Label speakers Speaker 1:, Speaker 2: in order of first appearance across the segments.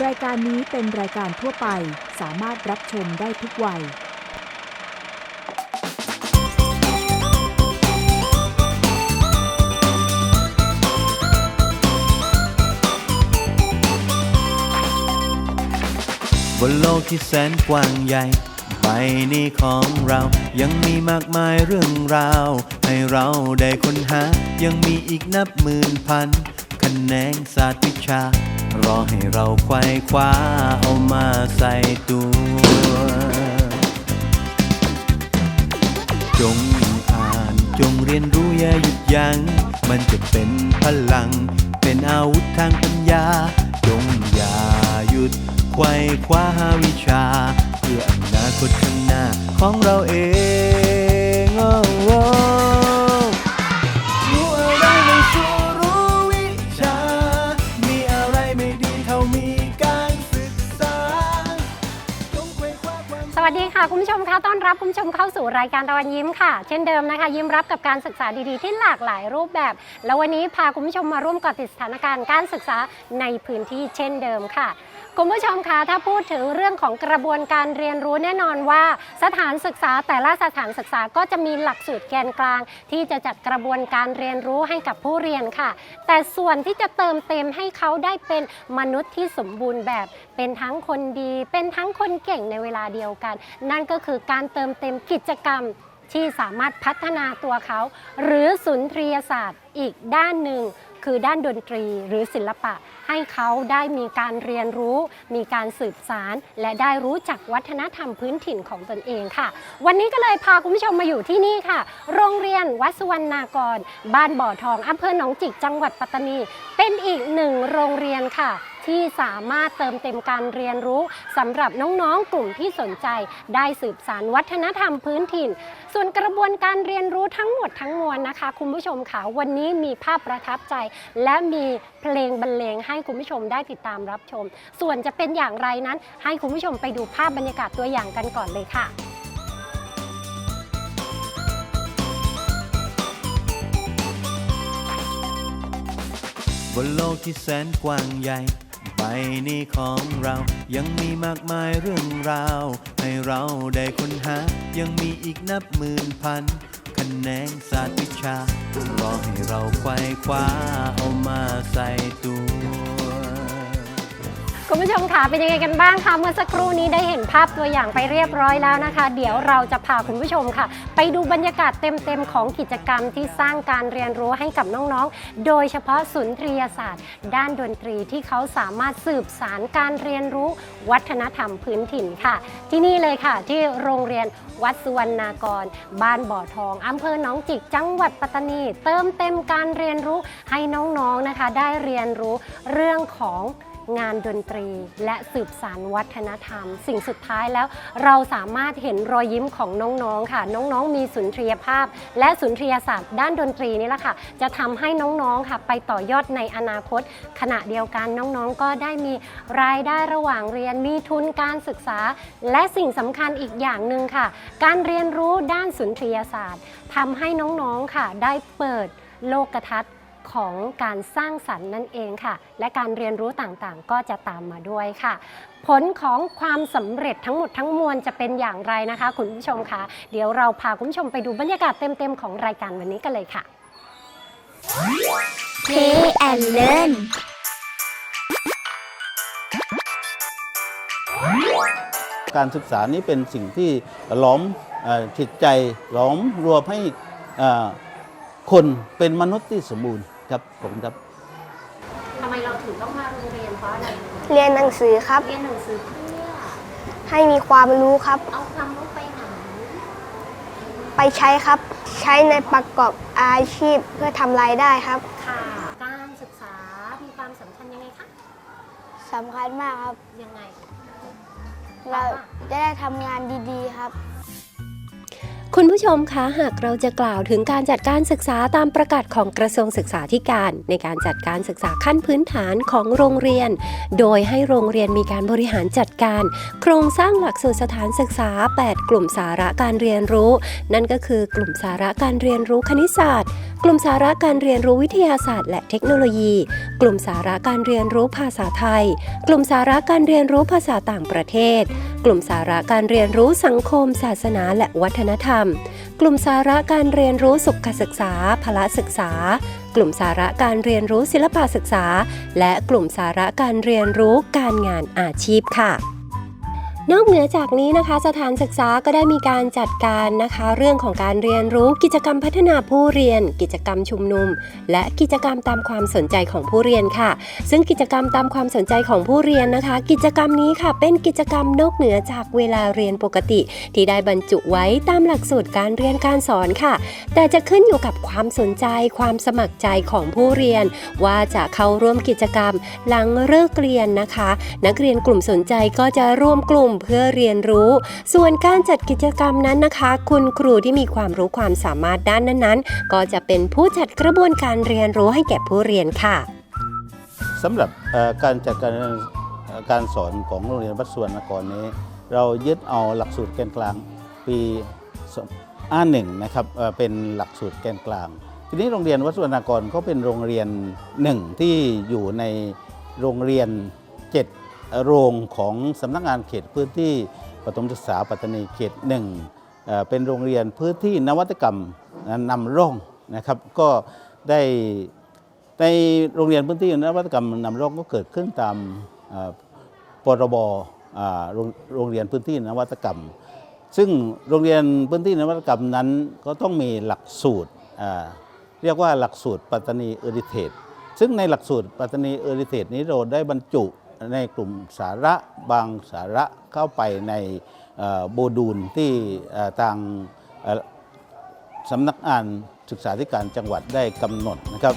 Speaker 1: รายการนี้เป็นรายการทั่วไปสามารถรับชมได้ทุกวัย
Speaker 2: บนโลกที่แสนกว้างใหญ่ใบนี้ของเรายังมีมากมายเรื่องราว ให้เราได้ค้นหายังมีอีกนับหมื่นพันคะแนนศาสตร์วิชา รอให้เราไขว้คว้าเอามาใส่ตัว จงอ่านจงเรียนรู้อย่าหยุดยัง้งมันจะเป็นพลัง เป็นอาวุธทางปัญญา จงอย่าหยุดไขว้คว้าหาวิชา เพื่ออนาคตข้างหน้าของเราเอง ค่ะ
Speaker 3: ต้อนรับคุณผู้ชมเข้าสู่รายการตะวันยิ้มค่ะ เช่นเดิมนะคะ ยิ้มรับกับการศึกษาดีๆ ที่หลากหลายรูปแบบ แล้ววันนี้พาคุณผู้ชมมาร่วมกาะติดสถานการณ์การศึกษาในพื้นที่เช่นเดิมค่ะ คุณผู้ชมคะถ้าพูดถึงเรื่องของกระบวนการเรียนรู้แน่นอนว่า สถานศึกษาแต่ละสถานศึกษาก็จะมีหลักสูตรแกนกลาง ที่จะจัดกระบวนการเรียนรู้ให้กับผู้เรียนค่ะ แต่ส่วนที่จะเติมเต็มให้เขาได้เป็นมนุษย์ที่สมบูรณ์แบบ เป็นทั้งคนดี เป็นทั้งคนเก่งในเวลาเดียวกัน นั่นก็คือการเติมเต็มกิจกรรมที่สามารถพัฒนาตัวเขา หรือสุนทรียศาสตร์อีกด้านหนึ่ง คือด้านดนตรีหรือศิลปะ ให้เขาได้มีการเรียนรู้ มีการสืบสาร และได้รู้จักวัฒนธรรมพื้นถิ่นของตนเองค่ะ วันนี้ก็เลยพาคุณผู้ชมมาอยู่ที่นี่ค่ะ โรงเรียนวัดสุวรรณากร บ้านบ่อทองอำเภอหนองจิกจังหวัดปัตตานี เป็นอีกหนึ่งโรงเรียนค่ะ ที่สามารถเติมเต็มการเรียนรู้สำหรับน้องๆ กลุ่มที่สนใจ ได้สืบสารวัฒนธรรมพื้นถิ่น ส่วนกระบวนการเรียนรู้ทั้งหมดทั้งมวลนะคะ คุณผู้ชมค่ะวันนี้มีภาพประทับใจ และมีเพลงบรรเลงให้คุณผู้ชมได้ติดตามรับชม ส่วนจะเป็นอย่างไรนั้น ให้คุณผู้ชมไปดูภาพบรรยากาศตัวอย่างกันก่อนเลยค่ะ
Speaker 2: บนโลกที่แสนกว้างใหญ่ ใบนี้ของเรายังมีมากมายเรื่องราว ให้เราได้ค้นหา ยังมีอีกนับหมื่นพันคะแนนศาสตร์วิชารอให้เราไขว้คว้าเอามาใส่ตัว
Speaker 3: คุณผู้ชมคะเป็นยังไงกันบ้างคะเมื่อสักครู่นี้ได้เห็นภาพตัวอย่างไปเรียบร้อยแล้วนะคะ เดี๋ยวเราจะพาคุณผู้ชมค่ะ ไปดูบรรยากาศเต็มๆของกิจกรรมที่สร้างการเรียนรู้ให้กับน้องๆ โดยเฉพาะสุนทรียศาสตร์ ด้านดนตรีที่เขาสามารถสืบสารการเรียนรู้ วัฒนธรรมพื้นถิ่นค่ะ ที่นี่เลยค่ะที่โรงเรียนวัดสุวรรณากร บ้านบ่อทองอำเภอหนองจิกจังหวัดปัตตานี เติมเต็มการเรียนรู้ให้น้องๆนะคะ ได้เรียนรู้เรื่องของ งานดนตรี และสืบสารวัฒนธรรม สิ่งสุดท้ายแล้วเราสามารถเห็นรอยยิ้มของน้องๆค่ะ น้องๆ มีสุนทรียภาพ และสุนทรียศาสตร์ด้านดนตรีนี่แหละค่ะ จะทำให้น้องๆค่ะ ไปต่อยอดในอนาคต ขณะเดียวกันน้องๆ ก็ได้มีรายได้ระหว่างเรียนมีทุนการศึกษา และสิ่งสำคัญอีกอย่างหนึ่งค่ะ การเรียนรู้ด้านสุนทรียศาสตร์ทำให้น้องๆค่ะได้เปิดโลกทัศน์ ของการสร้างสรรค์นั่นเองค่ะ และการเรียนรู้ต่างๆ ก็จะตามมาด้วยค่ะ ผลของความสำเร็จทั้งหมดทั้งมวลจะเป็นอย่างไรนะคะ คุณผู้ชมคะเดี๋ยวเราพาคุณผู้ชมไปดูบรรยากาศเต็ม ๆ ของรายการวันนี้กันเลยค่ะ
Speaker 4: Play and learn
Speaker 5: การศึกษานี้เป็นสิ่งที่หลอมเอ่อจิตใจหลอมรวมให้เอ่อคนเป็นมนุษย์ที่สมบูรณ์ ครับผมครับ
Speaker 3: ทำไมเราถึงต้องมาโรงเรียนเพราะอะไร
Speaker 4: เรียนหนังสือครับ
Speaker 3: เรียนหนังสือเพื่อ
Speaker 4: ให้มีความรู้ครับ
Speaker 3: เอาความรู้ไปไหน
Speaker 4: ไปใช้ครับ ใช้ในประกอบอาชีพเพื่อทำรายได้ครับ
Speaker 3: ค่ะ การศึกษา มีความสำคัญยังไงคะ
Speaker 4: สำคัญมากครับ
Speaker 3: ยังไง
Speaker 4: เราจะได้ทำงานดีๆครับ
Speaker 6: คุณผู้ชมคะหากเราจะกล่าวถึงการจัดการศึกษาตามประกาศของกระทรวงศึกษาธิการ ในการจัดการศึกษาขั้นพื้นฐานของโรงเรียน โดยให้โรงเรียนมีการบริหารจัดการ โครงสร้างหลักสูตรสถานศึกษา 8 กลุ่มสาระการเรียนรู้ นั่นก็คือกลุ่มสาระการเรียนรู้คณิตศาสตร์ กลุ่มสาระการเรียนรู้วิทยาศาสตร์ และเทคโนโลยี กลุ่มสาระการเรียนรู้ภาษาไทย กลุ่มสาระการเรียนรู้ภาษาต่างประเทศ กลุ่มสาระการเรียนรู้สังคม ศาสนาและวัฒนธรรม กลุ่มสาระการเรียนรู้สุขศึกษา พละศึกษา กลุ่มสาระการเรียนรู้ศิลปศึกษา และกลุ่มสาระการเรียนรู้การงานอาชีพค่ะ นอกเหนือจากนี้นะคะ สถานศึกษาก็ได้มีการจัดการนะคะ เรื่องของการเรียนรู้กิจกรรมพัฒนาผู้เรียน กิจกรรมชุมนุม และกิจกรรมตามความสนใจของผู้เรียนค่ะ ซึ่งกิจกรรมตามความสนใจของผู้เรียนนะคะ กิจกรรมนี้ค่ะ เป็นกิจกรรมนอกเหนือจากเวลาเรียนปกติ ที่ได้บรรจุไว้ตามหลักสูตรการเรียนการสอนค่ะ แต่จะขึ้นอยู่กับความสนใจ ความสมัครใจของผู้เรียน ว่าจะเข้าร่วมกิจกรรมหลังเลิกเรียนนะคะ นักเรียนกลุ่มสนใจก็จะร่วมกลุ่มเพื่อเรียนรู้ ส่วนการจัดกิจกรรมนั้นนะคะ คุณครูที่มีความรู้ความสามารถด้านนั้นๆ ก็จะเป็นผู้จัดกระบวนการเรียนรู้ให้แก่ผู้เรียนค่ะ
Speaker 5: สำหรับการจัดการการสอนของโรงเรียนวัดสวนนครนี้ เรายึดเอาหลักสูตรแกนกลางปีอ้าหนึ่งนะครับเป็นหลักสูตรแกนกลาง ทีนี้โรงเรียนวัดสวนนครก็เป็นโรงเรียนหนึ่งที่อยู่ในโรงเรียนเจ็ด โรงของสำนักงานเขตพื้นที่ปฐมศึกษาปัตตานีเขตหนึ่งเป็นโรงเรียนพื้นที่นวัตกรรมนำร่องนะครับ ก็ได้ในโรงเรียนพื้นที่นวัตกรรมนำร่องก็เกิดขึ้นตามเอ่อพรบโรงเรียนพื้นที่นวัตกรรม ซึ่งโรงเรียนพื้นที่นวัตกรรมนั้นก็ต้องมีหลักสูตรเรียกว่าหลักสูตรปัตตานีเอริเทจซึ่งในหลักสูตรปัตตานีเอริเทจนี้เราได้บรรจุ ในกลุ่มสาระบางสาระเข้าไปในโบดูลที่ทางสำนักงานศึกษาธิการจังหวัดได้กำหนดนะครับ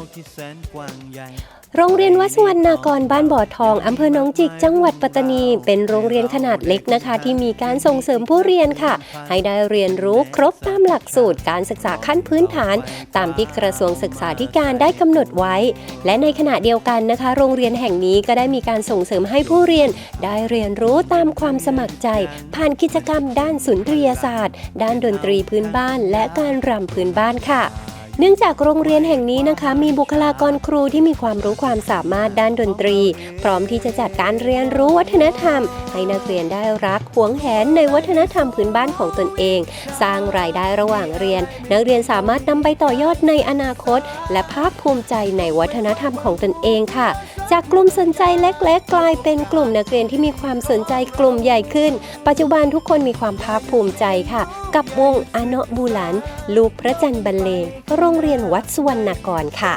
Speaker 2: โลกที่แสนกว้างใหญ่
Speaker 6: โรงเรียนวัดสุวรรณากรบ้านบ่อทองอำเภอหนองจิกจังหวัดปัตตานี เป็นโรงเรียนขนาดเล็กนะคะ ที่มีการส่งเสริมผู้เรียนค่ะ ให้ได้เรียนรู้ครบตามหลักสูตรการศึกษาขั้นพื้นฐาน ตามที่กระทรวงศึกษาธิการได้กำหนดไว้ และในขณะเดียวกันนะคะ โรงเรียนแห่งนี้ก็ได้มีการส่งเสริมให้ผู้เรียน ได้เรียนรู้ตามความสมัครใจ ผ่านกิจกรรมด้านสุนทรียศาสตร์ ด้านดนตรีพื้นบ้าน และการรำพื้นบ้านค่ะ เนื่องจากโรงเรียนแห่งนี้นะคะ มีบุคลากรครูที่มีความรู้ความสามารถด้านดนตรี พร้อมที่จะจัดการเรียนรู้วัฒนธรรม ให้นักเรียนได้รักหวงแหนในวัฒนธรรมพื้นบ้านของตนเอง สร้างรายได้ระหว่างเรียน นักเรียนสามารถนำไปต่อยอดในอนาคต และภาคภูมิใจในวัฒนธรรมของตนเองค่ะ จากกลุ่มสนใจเล็กๆ กลายเป็นกลุ่มนักเรียนที่มีความสนใจกลุ่มใหญ่ขึ้น ปัจจุบันทุกคนมีความภาคภูมิใจค่ะ กับวงอาเนบูหลัน ลูกพระจันทร์บรรเลงโรงเรียนวัดสุวรรณกรค่ะ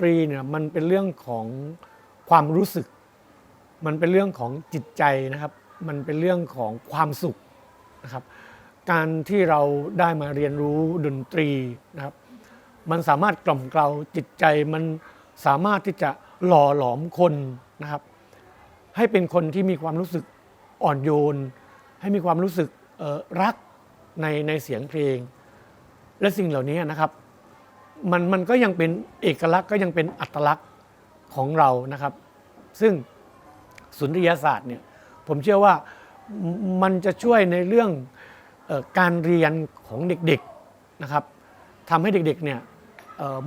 Speaker 7: ตรีเนี่ยมันเป็นเรื่องของความรู้สึก มันเป็นเรื่องของจิตใจนะครับ มันเป็นเรื่องของความสุขนะครับ การที่เราได้มาเรียนรู้ดนตรีนะครับ มันสามารถกล่อมเกลาจิตใจมันสามารถที่จะหล่อหลอมคนนะครับ ให้เป็นคนที่มีความรู้สึกอ่อนโยน ให้มีความรู้สึกรักในในเสียงเพลง และสิ่งเหล่านี้นะครับ มันมันก็ยังเป็นเอกลักษณ์ก็ยังเป็นอัตลักษณ์ของเรานะครับ ซึ่งสุนทรียศาสตร์เนี่ยผมเชื่อว่ามันจะช่วยในเรื่องออการเรียนของเด็กๆนะครับทำให้เด็กๆเนี่ย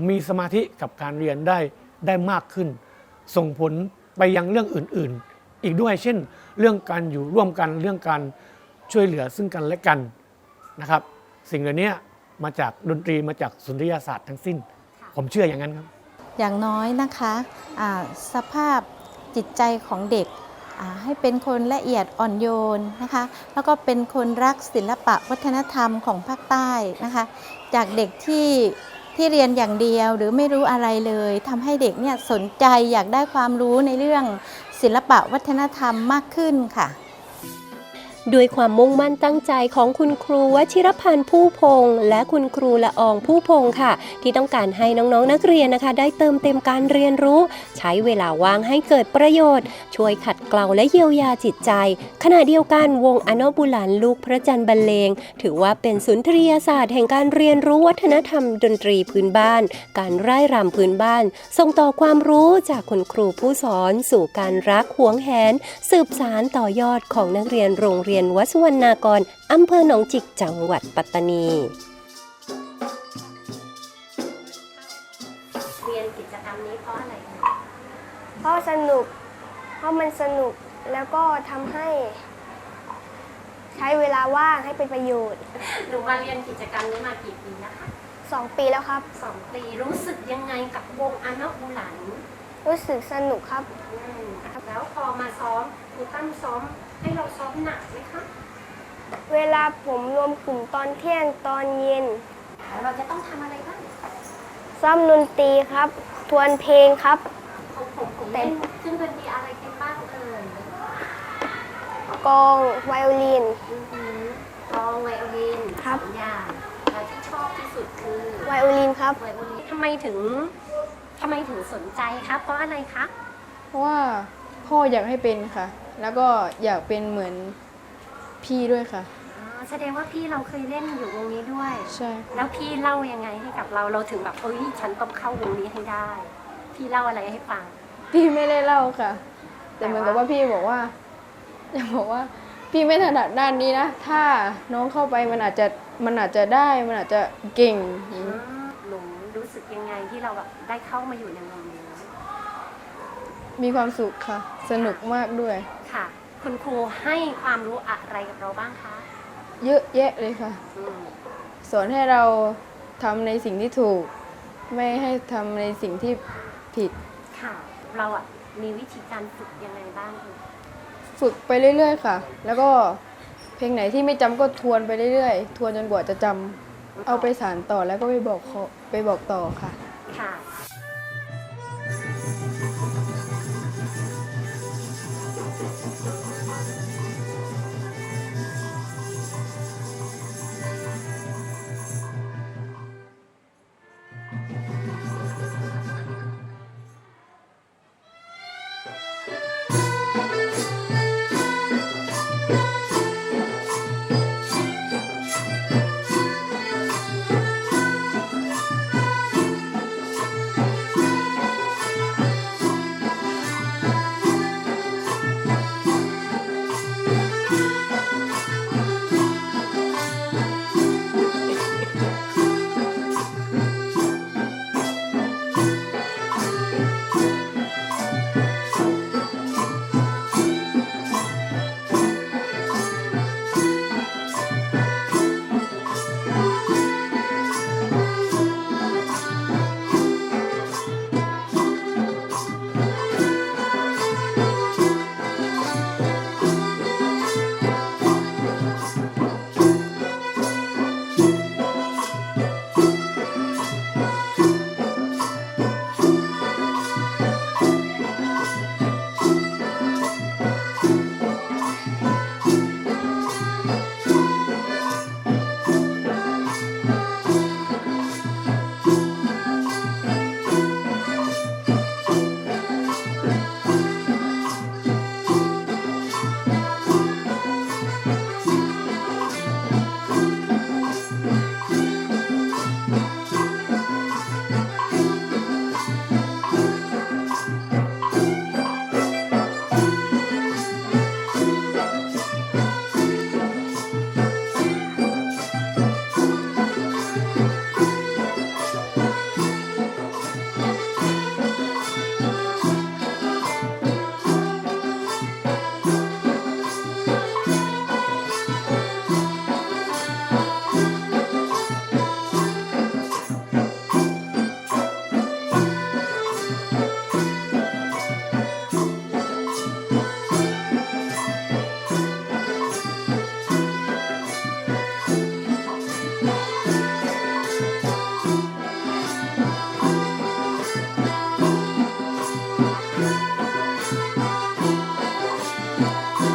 Speaker 7: มีสมาธิกับการเรียนได้ได้มากขึ้น ส่งผลไปยังเรื่องอื่นๆ อีกด้วยเช่น เรื่องการอยู่ร่วมกันเรื่องการช่วยเหลือซึ่งกันและกันนะครับ สิ่งเหล่านี้ มาจากดนตรีมาจากสุนทรียศาสตร์ทั้งสิ้น ผมเชื่ออย่างนั้นครับ
Speaker 8: อย่างน้อยนะคะอ่าสภาพจิตใจของเด็กอ่าให้เป็นคนละเอียดอ่อนโยนนะคะ แล้วก็เป็นคนรักศิลปะวัฒนธรรมของภาคใต้นะคะ จากเด็กที่ที่เรียนอย่างเดียวหรือไม่รู้อะไรเลยทำให้เด็กเนี่ยสนใจอยากได้ความรู้ในเรื่องศิลปะวัฒนธรรมมากขึ้นค่ะ
Speaker 9: ด้วยความมุ่งมั่นตั้งใจของคุณครูวชิรพันธ์ผู้พงษ์และคุณครูละอองผู้พงษ์ค่ะ ที่ต้องการให้น้องๆนักเรียนนะคะ ได้เติมเต็มการเรียนรู้ ใช้เวลาว่างให้เกิดประโยชน์ ช่วยขัดเกลาและเยียวยาจิตใจ ขณะเดียวกันวงอโนบุลันลูกพระจันทร์บรรเลง ถือว่าเป็นศูนย์ทรียศาสตร์แห่งการเรียนรู้วัฒนธรรมดนตรีพื้นบ้าน การร่ายรำพื้นบ้าน ส่งต่อความรู้จากคุณครูผู้สอน สู่การรักหวงแหน สืบสารต่อยอดของนักเรียนโรงเรียนวัดสุวรรณากรอำเภอหนองจิกจังหวัดปัตตานี
Speaker 3: เรียนกิจกรรมนี้เพราะอะไรคะ
Speaker 4: เพราะสนุก เพราะมันสนุกแล้วก็ทำให้ ใช้เวลาว่างให้เป็นประโยชน์
Speaker 3: หนูมาเรียนกิจกรรมนี้มากี่ปีนะคะ
Speaker 4: 2ปีแล้วครับ
Speaker 3: สองปีรู้สึกยังไงกับวงอโนบุหลัน
Speaker 4: รู้สึกสนุกครับ
Speaker 3: อืมแล้วพอมาซ้อมครูตั้มซ้อม ให้เราซ้อมหนักไหมคะ
Speaker 4: เวลาผมรวมกลุ่มตอนเที่ยงตอนเย็น
Speaker 3: แล้วเราจะต้องทำอะไรบ้าง
Speaker 4: ซ้อมดนตรีครับ ทวนเพลงครับ
Speaker 3: ของผมผมเล่นเครื่องดนตรีอะไรกันบ้างเอ่ย
Speaker 4: กลองไวโอลิน
Speaker 3: อือหือกลองไวโอลิน
Speaker 4: ครับ
Speaker 3: สองอย่างแล้วที่ชอบที่สุดคือ
Speaker 4: ไวโอลินครับ
Speaker 3: ไวโอลินทำไมถึงทำไมถึงสนใจคะเพราะอะไรคะ
Speaker 10: เพราะว่าพ่ออยากให้เป็นค่ะ แล้วก็อยากเป็นเหมือนพี่ด้วยค่ะ
Speaker 3: อ๋อแสดงว่าพี่เราเคยเล่นอยู่วงนี้ด้วย
Speaker 10: ใช่
Speaker 3: แล้วพี่เล่ายังไงให้กับเราเราถึงแบบเอ้ยฉันต้องเข้าวงนี้ให้ได้ พี่เล่าอะไรให้ฟัง
Speaker 10: พี่ไม่ได้เล่าค่ะ แต่เหมือนกับว่าพี่บอกว่าอยากบอกว่า พี่ไม่ถนัดด้านนี้นะ ถ้าน้องเข้าไปมันอาจจะมันอาจจะได้มันอาจจะเก่งอย่างนี้
Speaker 3: หนูรู้สึกยังไงที่เราแบบได้เข้ามาอยู่ในวงนี้
Speaker 10: มีความสุขค่ะ สนุกมากด้วย
Speaker 3: ค่ะ คุณครูให้ความรู้อะไรกับเราบ้างคะ
Speaker 10: เยอะแยะเลยค่ะ
Speaker 3: อืม
Speaker 10: สอนให้เราทำในสิ่งที่ถูก ไม่ให้ทำในสิ่งที่ผิด
Speaker 3: ค่ะ เราอะมีวิธีการฝึกยังไงบ้างคะ
Speaker 10: ฝึกไปเรื่อยๆค่ะ แล้วก็เพลงไหนที่ไม่จำก็ทวนไปเรื่อยๆ ทวนจนกว่าจะจำเอาไปสานต่อแล้วก็ไปบอกเขาไปบอกต่อค่ะ
Speaker 3: ค่ะ Thank you.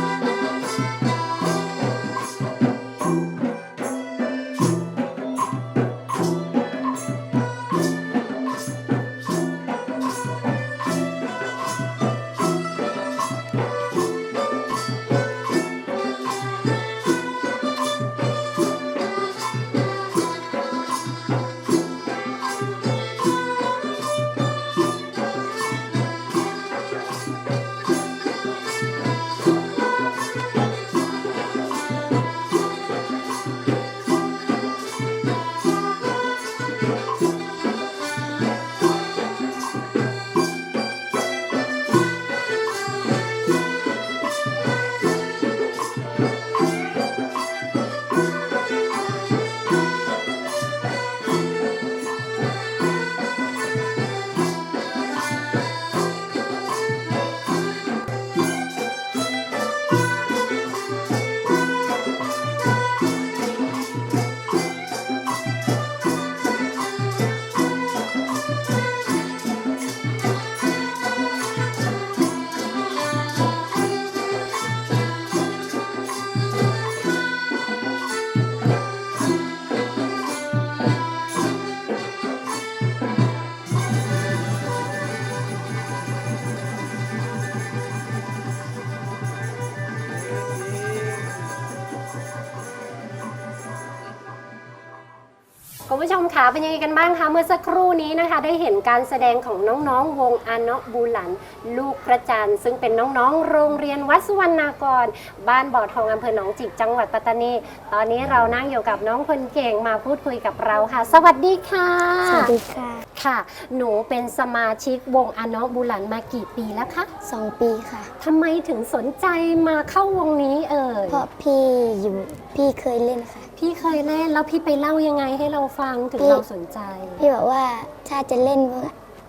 Speaker 3: เป็นยังไงกันบ้างคะเมื่อสักครู่นี้นะคะ ได้เห็นการแสดงของน้องๆ วงอาเนะบูหลัน ลูกพระจันทร์ซึ่งเป็นน้องๆ โรงเรียนวัดสุวรรณากร บ้านบ่อทองอำเภอหนองจิกจังหวัดปัตตานี ตอนนี้เรานั่งอยู่กับน้องคนเก่งมาพูดคุยกับเราค่ะ สวัสดีค่ะ
Speaker 4: สวัสดีค่ะ
Speaker 3: ค่ะ หนูเป็นสมาชิกวงอาเนะบูหลันมากี่ปีแล้วคะ
Speaker 4: สองปีค่ะ
Speaker 3: ทำไมถึงสนใจมาเข้าวงนี้เอ่ย
Speaker 4: เพราะพี่อยู่พี่เคยเล่นค่ะ
Speaker 3: พี่เคยเล่นแล้วพี่ไปเล่ายังไงให้เราฟังถึง
Speaker 4: พี่
Speaker 3: เราสนใจ
Speaker 4: พี่บอกว่าถ้าจะเล่น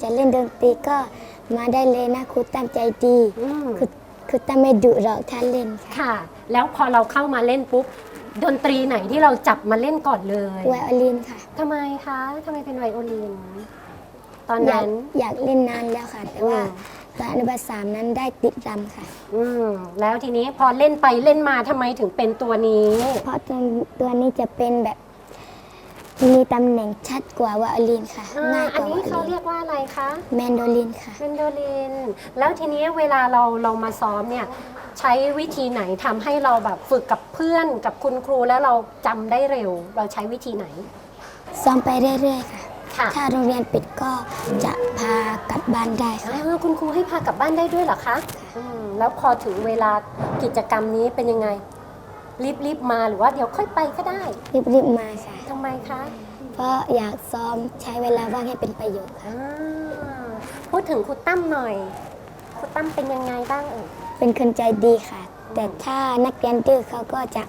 Speaker 4: จะเล่นดนตรีก็มาได้เลยนะครูตั้งใจดี
Speaker 3: อืม
Speaker 4: ครูครูตั้งไม่ดุเราถ้าเล่นค่ะ
Speaker 3: ค่ะ แล้วพอเราเข้ามาเล่นปุ๊บดนตรีไหนที่เราจับมาเล่นก่อนเลย
Speaker 4: ไวโอลินค่ะ
Speaker 3: ทำไมคะทำไมเป็นไวโอลิน ตอน
Speaker 4: อยาก
Speaker 3: นั้น
Speaker 4: อยากเล่นนานแล้วค่ะแต่ว่า
Speaker 3: อืม
Speaker 4: ตอนุบาลสามนั้นได้ติดรำค่ะ
Speaker 3: อืมแล้วทีนี้พอเล่นไปเล่นมาทำไมถึงเป็นตัวนี้
Speaker 4: เพราะตัวตัวนี้จะเป็นแบบ มีตำแหน่งชัดกว่าวโอลินค่ะ
Speaker 3: อ่า
Speaker 4: ง่ายก
Speaker 3: อัน
Speaker 4: ว่าไว
Speaker 3: นี้เขา
Speaker 4: ลิ
Speaker 3: เรียกว่าอะไรคะ
Speaker 4: แมนโดลินค่ะ
Speaker 3: เมนโดลิน แล้วทีนี้เวลาเราเรามาซ้อมเนี่ย ใช้วิธีไหนทำให้เราแบบฝึกกับเพื่อนกับคุณครูแล้วเราจำได้เร็ว เราใช้วิธีไหน
Speaker 4: ซ้อมไปเรื่อยๆค่ะ
Speaker 3: ค่ะ
Speaker 4: ถ้าโรงเรียนปิดก็จะพากลับบ้านได้ค่ะ
Speaker 3: อ่าคุณครูให้พากลับบ้านได้ด้วยเหรอคะอืมแล้วพอถึงเวลากิจกรรมนี้เป็นยังไง รีบรีบมาหรือว่าเดี๋ยวค่อยไปก็ได้
Speaker 4: รีบๆมาค่ะ
Speaker 3: ทำไมคะ
Speaker 4: เพราะอยากซ้อมใช้เวลาว่างให้เป็นประโยชน์ค่ะ
Speaker 3: อ่าพูดถึงครูตั้มหน่อยครูตั้มเป็นยังไงบ้างเอ่ย
Speaker 4: เป็นคนใจดีค่ะ แต่ถ้านักเรียนดื้อเขาก็จะ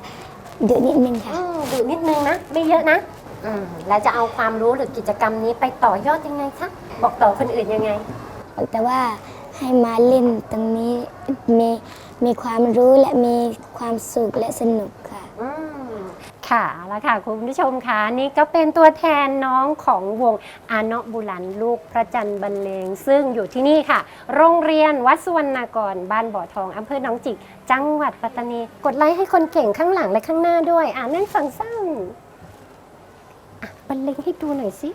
Speaker 4: ดุนิดนึงค่ะ
Speaker 3: อืมดูนิดนึงนะ ไม่เยอะนะ อืมแล้วจะเอาความรู้หรือกิจกรรมนี้ไปต่อยอดยังไงคะ บอกต่อคนอื่นยังไง
Speaker 4: แต่ว่าให้มาเล่นตรงนี้มีมีความรู้และมีความสุขและสนุกค่ะ
Speaker 3: อืมค่ะแล้วค่ะ คุณผู้ชมค่ะนี่ก็เป็นตัวแทนน้องของวงอาเนะบุรันลูกพระจันทร์บรรเลง ซึ่งอยู่ที่นี่ค่ะ โรงเรียนวัดสุวรรณากร บ้านบ่อทองอำเภอหนองจิก จังหวัดปัตตานี กดไลค์ให้คนเก่งข้างหลังและข้างหน้าด้วย อ่านั่นฟังซ้ำอะ บรรเลงให้ดูหน่อยสิ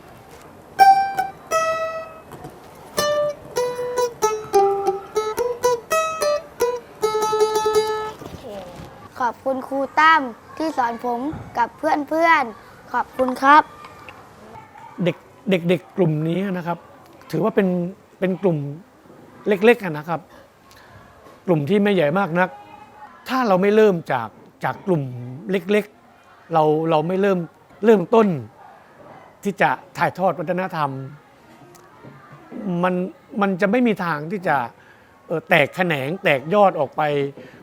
Speaker 4: ขอบคุณครูตั้มที่สอนผมกับเพื่อนๆ ขอบคุณครับ
Speaker 7: เด็กเด็กเด็กกลุ่มนี้นะครับ ถือว่าเป็นเป็นกลุ่มเล็กๆอะนะครับ กลุ่มที่ไม่ใหญ่มากนัก ถ้าเราไม่เริ่มจากจากกลุ่มเล็กๆ เราเราไม่เริ่มเริ่มต้น ที่จะถ่ายทอดวัฒนธรรม มันมันจะไม่มีทางที่จะแตกแขนงแตกยอดออกไป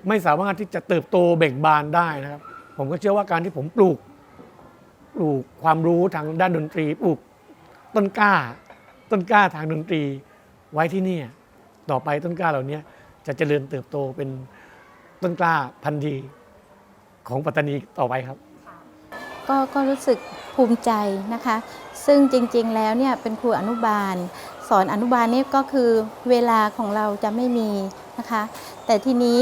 Speaker 7: ไม่สามารถที่จะเติบโตเบ่งบานได้นะครับ ผมก็เชื่อว่าการที่ผมปลูกปลูกความรู้ทางด้านดนตรีปลูกต้นกล้า ต้นกล้าทางดนตรีไว้ที่นี่ต่อไปต้นกล้าเหล่านี้จะเจริญเติบโตเป็นต้นกล้าพันธุ์ดีของปัตตานีต่อไปครับ
Speaker 8: ก็ก็รู้สึก ภูมิใจนะคะ ซึ่งจริงๆแล้วเนี่ยเป็นครูอนุบาล สอนอนุบาลนี่ก็คือเวลาของเราจะไม่มีนะคะ แต่ทีนี้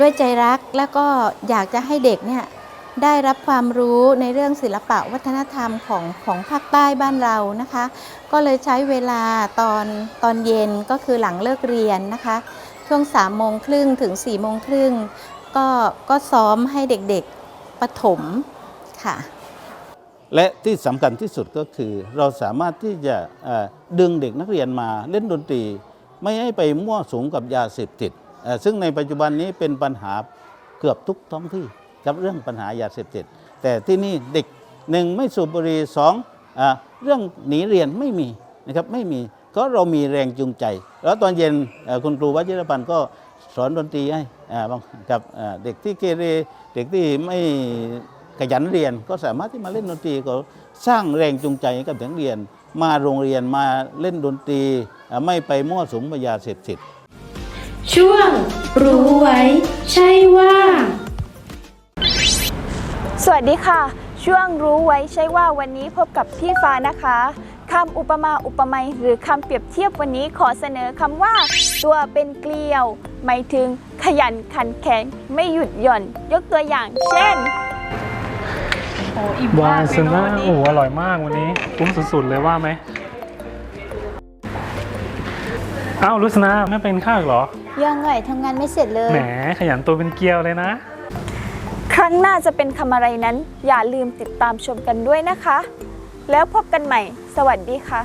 Speaker 8: ด้วยใจรักแล้วก็อยากจะให้เด็กเนี่ยได้รับความรู้ในเรื่องศิลปะวัฒนธรรมของของภาคใต้บ้านเรานะคะ ก็เลยใช้เวลาตอนตอนเย็นก็คือหลังเลิกเรียนนะคะ ช่วง3ามโมงครึ่งถึง4ี่โมงครึ่งก็ก็ซ้อมให้เด็กๆประถมค่ะ
Speaker 5: และที่สำคัญที่สุดก็คือ เราสามารถที่จะดึงเด็กนักเรียนมาเล่นดนตรี ไม่ให้ไปมั่วสุมกับยาเสพติด ซึ่งในปัจจุบันนี้เป็นปัญหาเกือบทุกท้องที่กับเรื่องปัญหายาเสพติด แต่ที่นี่เด็กหนึ่งไม่สูบบุหรี่สองอเรื่องหนีเรียนไม่มีนะครับไม่มีก็เรามีแรงจูงใจ แล้วตอนเย็นคุณครูวัชิรพันธ์ก็สอนดนตรีให้กับเด็กที่เกเรเด็กที่ไม่ ขยันเรียนก็สามารถที่มาเล่นดนตรีก็สร้างแรงจูงใจให้กับเด็กนักเรียน มาโรงเรียนมาเล่นดนตรีอ่าไม่ไปมั่วสุมกับยาเสพติด
Speaker 11: ช่วง รู้ไว้ ใช่ว่า
Speaker 12: สวัสดีค่ะ ช่วงรู้ไว้ใช่ว่าวันนี้พบกับพี่ฟ้านะคะคำอุปมาอุปไมยหรือคำเปรียบเทียบวันนี้ขอเสนอคำว่า ตัวเป็นเกลียว หมายถึงขยันขันแข็งไม่หยุดหย่อน ยกตัวอย่าง เช่น
Speaker 13: วาซน่าโอ้โหอร่อยมากวันนี้คุ้มสุดๆเลยว่าไหมอ้าวลุสนาไม่เป็นข้าวอีกเหรอ
Speaker 8: ยังไงทำงานไม่เสร็จเลย
Speaker 13: แหมขยันตัวเป็นเกลียวเลยนะ
Speaker 12: ครั้งหน้าจะเป็นคำอะไรนั้น อย่าลืมติดตามชมกันด้วยนะคะ แล้วพบกันใหม่ สวัสดีค่ะ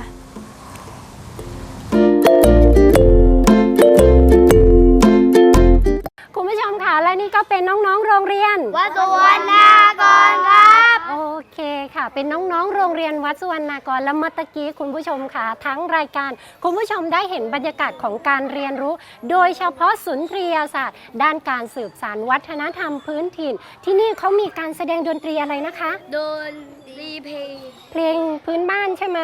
Speaker 3: คุณผู้ชมค่ะและนี่ก็เป็นน้องๆโรงเรียน
Speaker 4: วัดสุวรรณากรครับ
Speaker 3: โอเคค่ะ เป็นน้องๆ โรงเรียนวัดสุวรรณากรและเมื่อตะกี้คุณผู้ชมค่ะ ทั้งรายการ คุณผู้ชมได้เห็นบรรยากาศของการเรียนรู้ โดยเฉพาะสุนทรียศาสตร์ ด้านการสืบสานวัฒนธรรมพื้นถิ่น ที่นี่เขามีการแสดงดนตรีอะไรนะคะ
Speaker 4: โดน รีเพย์
Speaker 3: เพลงพื้นบ้านใช่ไหม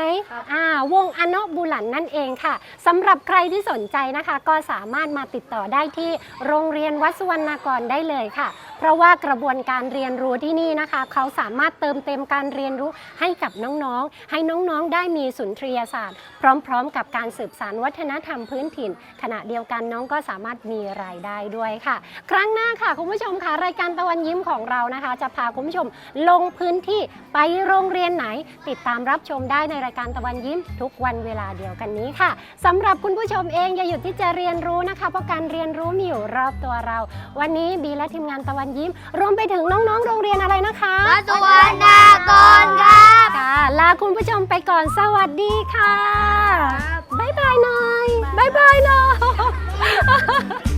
Speaker 3: อ่าวงอโนบุหลันนั่นเองค่ะสำหรับใครที่สนใจนะคะ ก็สามารถมาติดต่อได้ที่โรงเรียนวัดสุวรรณากรได้เลยค่ะ เพราะว่ากระบวนการเรียนรู้ที่นี่นะคะ เขาสามารถเติมเต็มการเรียนรู้ให้กับน้องๆ ให้น้องๆ ได้มีสุนทรียศาสตร์ พร้อมๆ กับการสืบสานวัฒนธรรมพื้นถิ่น ขณะเดียวกันน้องก็สามารถมีรายได้ด้วยค่ะ ครั้งหน้าค่ะคุณผู้ชมค่ะรายการตะวันยิ้มของเรานะคะ จะพาคุณผู้ชมลงพื้นที่ไปโรงเรียนไหน ติดตามรับชมได้ในรายการตะวันยิ้ม ทุกวันเวลาเดียวกันนี้ค่ะสำหรับคุณผู้ชมเองอย่าหยุดที่จะเรียนรู้นะคะ เพราะการเรียนรู้มีอยู่รอบตัวเรา วันนี้บีและทีมงานตะวันยิ้ม รวมไปถึงน้องๆ โรงเรียนอะไรนะคะ
Speaker 4: วัดสุวรรณากรครับ
Speaker 3: ค่ะลาคุณผู้ชมไปก่อนสวัสดีค่ะบ๊ายบายหน่อยบ๊ายบายหน่อย